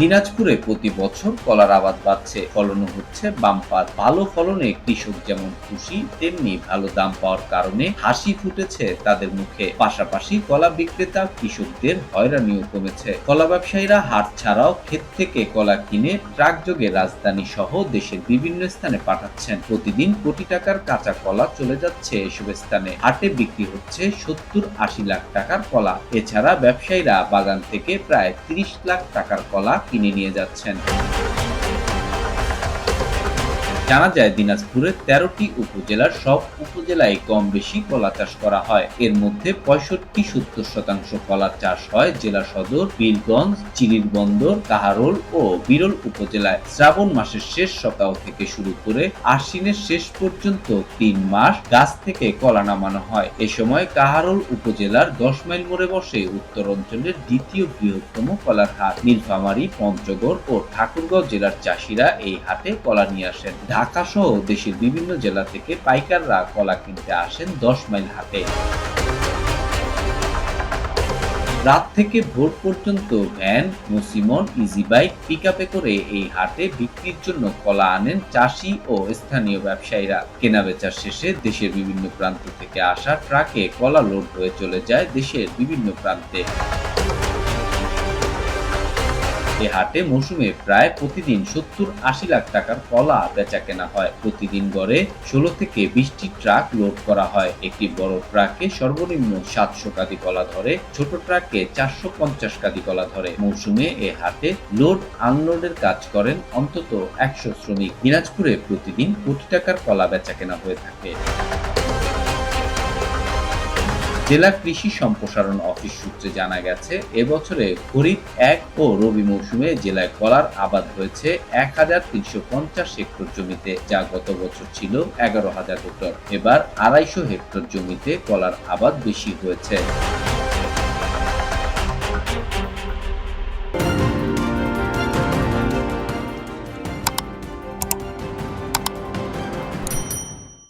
দিনাজপুরে প্রতি বছর কলার আবাদ বাড়ছে। ফলনও হচ্ছে বাম্পার ভালো ফলনে কৃষক যেমন খুশি, তেমনি ভালো দাম পাওয়ার কারণে হাসি ফুটেছে তাদের মুখে। পাশাপাশি কলা বিক্রেতা কৃষকদের হয়রানিও কমেছে। কলা ব্যবসায়ীরা হাট ছাড়াও ক্ষেত থেকে কলা কিনে ট্রাক যোগে রাজধানী সহ দেশের বিভিন্ন স্থানে পাঠাচ্ছেন। প্রতিদিন কোটি টাকার কাঁচা কলা চলে যাচ্ছে এসব স্থানে। হাটে বিক্রি হচ্ছে সত্তর আশি লাখ টাকার কলা। এছাড়া ব্যবসায়ীরা বাগান থেকে প্রায় তিরিশ লাখ টাকার কলা কিনে নিয়ে যাচ্ছেন। জানা যায়, দিনাজপুরের তেরোটি উপজেলার সব উপজেলায় কম বেশি কলা চাষ করা হয়। এর মধ্যে পঁয়ষট্টি সত্তর শতাংশ কলা চাষ হয় জেলা সদর, বীরগঞ্জ চিলির বন্দর কাহারোল ও বিরল উপজেলায়। শ্রাবণ মাসের শেষ সপ্তাহ থেকে শুরু করে আশ্বিনের শেষ পর্যন্ত তিন মাস গাছ থেকে কলা নামানো হয়। এ সময় কাহারোল উপজেলার দশ মাইল মোড়ে বসে উত্তর অঞ্চলের দ্বিতীয় বৃহত্তম কলার হাট। নীলফামারী, পঞ্চগড় ও ঠাকুরগাঁও জেলার চাষিরা এই হাটে কলা নিয়ে আসেন। ঢাকা সহ দেশের বিভিন্ন জেলা থেকে পাইকাররা কলা কিনতে আসেন দশ মাইল হাটে। রাত থেকে ভোর পর্যন্ত ভ্যান মুসিমন ইজি বাইক পিক করে এই হাটে বিক্রির জন্য কলা আনেন চাষি ও স্থানীয় ব্যবসায়ীরা। কেনাবেচার শেষে দেশের বিভিন্ন প্রান্ত থেকে আসা ট্রাকে কলা লোড হয়ে চলে যায় দেশের বিভিন্ন প্রান্তে। এ হাটে মৌসুমে প্রায় প্রতিদিন সত্তর আশি লাখ টাকার কলা বেচা কেনা হয়। প্রতিদিন গড়ে ষোলো থেকে বিশটি ট্রাক লোড করা হয়। একটি বড় ট্রাকে সর্বনিম্ন সাতশো কাদি কলা ধরে, ছোট ট্রাকে চারশো পঞ্চাশ কাদি কলা ধরে। মৌসুমে এ হাটে লোড আনলোডের কাজ করেন অন্তত একশো শ্রমিক। দিনাজপুরে প্রতিদিন কোটি টাকার কলা বেচা কেনা হয়ে থাকে। জেলা কৃষি সম্প্রসারণ অফিস সূত্রে জানা গেছে, এবছরে খরিফ এক ও রবি মৌসুমে জেলায় কলার আবাদ হয়েছে এক হাজার তিনশো পঞ্চাশ হেক্টর জমিতে, যা গত বছর ছিল এগারো হাজার হেক্টর। এবার আড়াইশো হেক্টর জমিতে কলার আবাদ বেশি হয়েছে।